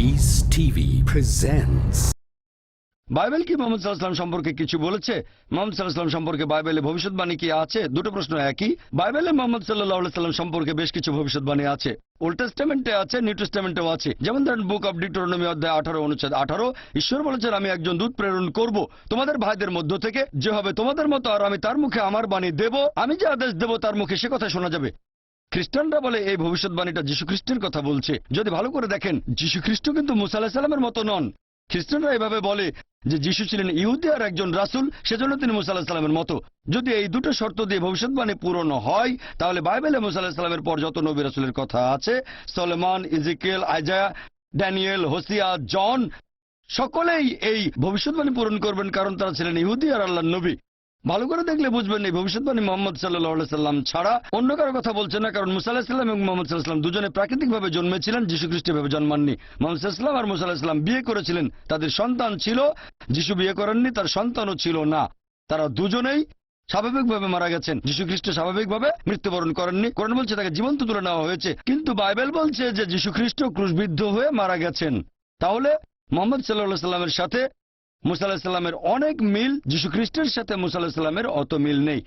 Peace TV presents. Bible কি মোহাম্মদ সাল্লাহাম সম্পর্কে কিছু বলেছে? মোহাম্মদ সাল্লাহাম সম্পর্কে বাইবেলে ভবিষ্যৎবাণী কি আছে? দুটো প্রশ্ন একই। বাইবেলে মোহাম্মদ সাল্লাহ সাল্লাম সম্পর্কে বেশ কিছু ভবিষ্যৎবাণী আছে। ওল্ড টেস্টামেন্টে আছে, নিউ টেস্টামেন্টেও আছে। যেমন ধরেন বুক অব ডিটোরনমি অধ্যায় আঠারো, অনুচ্ছেদ আঠারো। ঈশ্বর বলেছেন, আমি একজন দূত প্রেরণ করব। তোমাদের ভাইদের মধ্য থেকে যে হবে তোমাদের মতো, আর আমি তার মুখে আমার বাণী দেব। আমি যে আদেশ দেব, তার মুখে সে কথা শোনা যাবে। খ্রিস্টানরা বলে, এই ভবিষ্যৎবাণীটা খ্রিস্টের কথা বলছে। যদি ভালো করে দেখেন খ্রিস্ট কিন্তু মুসা আলাহ সাল্লামের মতো নন। খ্রিস্টানরা এভাবে বলে যে, যীশু ছিলেন ইহুদি আর একজন রাসুল, সেজন্য তিনি মুসা আলাহ সাল্লামের মতো। যদি এই দুটো শর্ত দিয়ে ভবিষ্যৎবাণী পূরণ হয়, তাহলে বাইবেলে মুসা আলাহ সাল্লামের পর যত নবী রাসুলের কথা আছে, Soleman Ezekiel Isaiah, Daniel, Hosea, John, সকলেই এই ভবিষ্যৎবাণী পূরণ করবেন কারণ তারা ছিলেন ইহুদি আর আল্লাহ নবী। ভালো করে দেখলে বুঝবেন এই ভবিষ্যৎবাণী মোহাম্মদ সাল্লাহ সাল্লাম ছাড়া অন্য কারও কথা বলছেন না, কারণ মুসা আলাহিসাল্লাম এবং মোহাম্মদ সাল্লাহাম দুজনে প্রাকৃতিকভাবে জন্মেছিলেন যীশু খ্রিস্টভাবে জন্মাননি। মোহাম্মদ সাল্লাম আর মুসা আলাহিসাল্লাম বিয়ে করেছিলেন। তাদের সন্তান ছিল, যিশু বিয়ে করেননি, তার সন্তানও ছিল না। তারা দুজনেই স্বাভাবিকভাবে মারা গেছেন। যীশু খ্রিস্ট স্বাভাবিকভাবে মৃত্যুবরণ করেননি। কোরআন বলছে তাকে জীবন্ত তুলে নেওয়া হয়েছে। কিন্তু বাইবেল বলছে যে যীশু খ্রিস্ট ক্রুশবিদ্ধ হয়ে মারা গেছেন। তাহলে মোহাম্মদ সাল্লাহ সাল্লামের সাথে মুসাল্লাহামের অনেক মিল যীশু খ্রিস্টের সাথে মুসাল্লাহামের অত মিল নেই।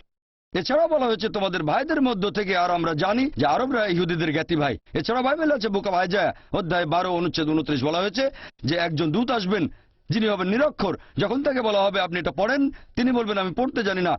এছাড়া বলা হয়েছে তোমাদের ভাইদের মধ্য থেকে আর আমরা জানি যে আরবরা ইহুদিদের জ্ঞাতি ভাই। এছাড়া বাইবেল আছে বুকা ভাইজা অধ্যায় বারো অনুচ্ছেদ উনত্রিশ বলা হয়েছে যে একজন দূত আসবেন যিনি হবেন নিরক্ষর। যখন তাকে বলা হবে আপনি এটা পড়েন তিনি বলবেন আমি পড়তে জানি না।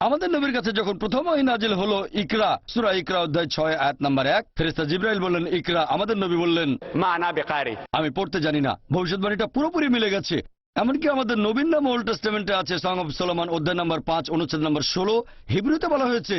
আমাদের নবীর কাছে যখন প্রথম নাজিল হল ইকরা সুরা ইকরা অধ্যায় ছয় আয়াত নাম্বার এক ফেরেস্তা জিব্রাইল বললেন ইকরা আমাদের নবী বললেন মা না বেকারে। আমি পড়তে জানি না। ভবিষ্যৎবাণীটা পুরোপুরি মিলে গেছে। এমনকি আমাদের নবীন নাম ওল্ড টেস্টামেন্টে আছে সং অফ সোলমান অধ্যায় নম্বর পাঁচ অনুচ্ছেদ নম্বর ষোলো। হিব্রুতে বলা হয়েছে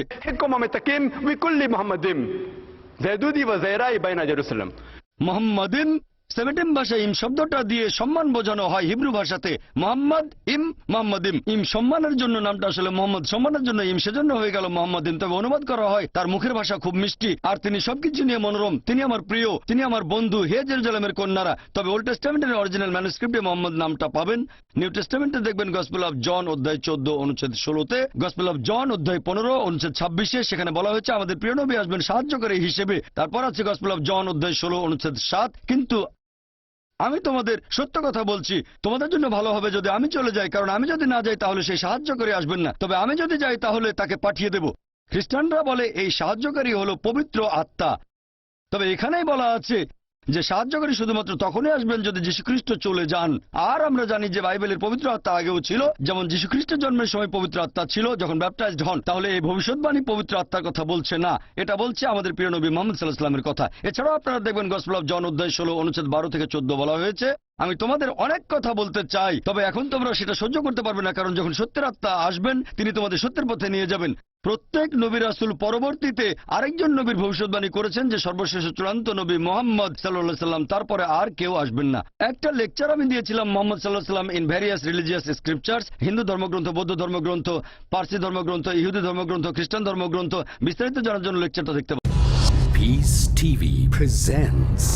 মোহাম্মদিন সেভেন্টিন ভাষায় ইম শব্দটা দিয়ে সম্মান বোঝানো হয় হিব্রু ভাষাতে। মোহাম্মদ ইম মোহাম্মদিম ইম। ইম সম্মানের জন্য নামটা আসলে মোহাম্মদ। সম্মানের জন্য ইম, সেজন্য হয়ে গেল মোহাম্মদিন তবে অনুবাদ করা হয়, তার মুখের ভাষা খুব মিষ্টি। আর তিনি সবকিছু নিয়ে মনোরম। তিনি আমার প্রিয়, তিনি আমার বন্ধু, হে জেরুজালেমের কন্যারা। তবে ওল্ড টেস্টামেন্টের অরিজিনাল ম্যানুস্ক্রিপ্টে মোহাম্মদ নামটা পাবেন। নিউ টেস্টামেন্টে দেখবেন গসপেল অফ জন, অধ্যায় চোদ্দ, অনুচ্ছেদ ষোলোতে। গসপেল অফ জন, অধ্যায় পনেরো, অনুচ্ছেদ ছাব্বিশে। সেখানে বলা হয়েছে, আমাদের প্রিয় নবী আসবেন সাহায্যকারী হিসেবে। তারপর আছে গসপেল অফ জন, অধ্যায় ষোলো, অনুচ্ছেদ সাত। কিন্তু আমি তোমাদের সত্য কথা বলছি। তোমাদের জন্য ভালো হবে যদি আমি চলে যাই, কারণ আমি যদি না যাই তাহলে সেই সাহায্য করে আসবেন না। তবে আমি যদি যাই তাহলে তাকে পাঠিয়ে দেব। খ্রিস্টানরা বলে, এই সাহায্যকারী হলো পবিত্র আত্মা। তবে এখানেই বলা আছে যে সাহায্যকারী শুধুমাত্র তখনই আসবেন যদি যীশুখ্রিস্ট চলে যান। আর আমরা জানি যে বাইবেলের পবিত্র আত্মা আগেও ছিল, যেমন যীশুখ্রিস্টের জন্মের সময় পবিত্র আত্মা ছিল, যখন ব্যাপটাইজড হন, তাহলে এই ভবিষ্যৎবাণী পবিত্র আত্মার কথা বলছে না। এটা বলছে আমাদের প্রিয় নবী মোহাম্মদ সাল্লাহ ইসলামের কথা। এছাড়াও আপনারা দেখবেন গসপেল জন অধ্যায় ষোলো, অনুচ্ছেদ বারো থেকে চোদ্দ বলা হয়েছে। আমি তোমাদের অনেক কথা বলতে চাই, তবে এখন তোমরা সেটা সহ্য করতে পারবে না, কারণ যখন সত্যের আত্মা আসবেন, তিনি তোমাদের সত্যের পথে নিয়ে যাবেন প্রত্যেক নবী রাসুল পরবর্তীতে আরেকজন নবীর ভবিষ্যৎবাণী করেছেন যে, সর্বশেষ চূড়ান্ত নবী মোহাম্মদ সাল্লাহ সাল্লাম তারপরে আর কেউ আসবেন না একটা লেকচার আমি দিয়েছিলাম মোহাম্মদ সাল্লাহ সাল্লাম in various religious scriptures Hindu ধর্মগ্রন্থ, বৌদ্ধ ধর্মগ্রন্থ, পার্সি ধর্মগ্রন্থ, ইহুদি ধর্মগ্রন্থ, খ্রিস্টান ধর্মগ্রন্থ, বিস্তারিত জানার জন্য লেকচারটা দেখতে presents.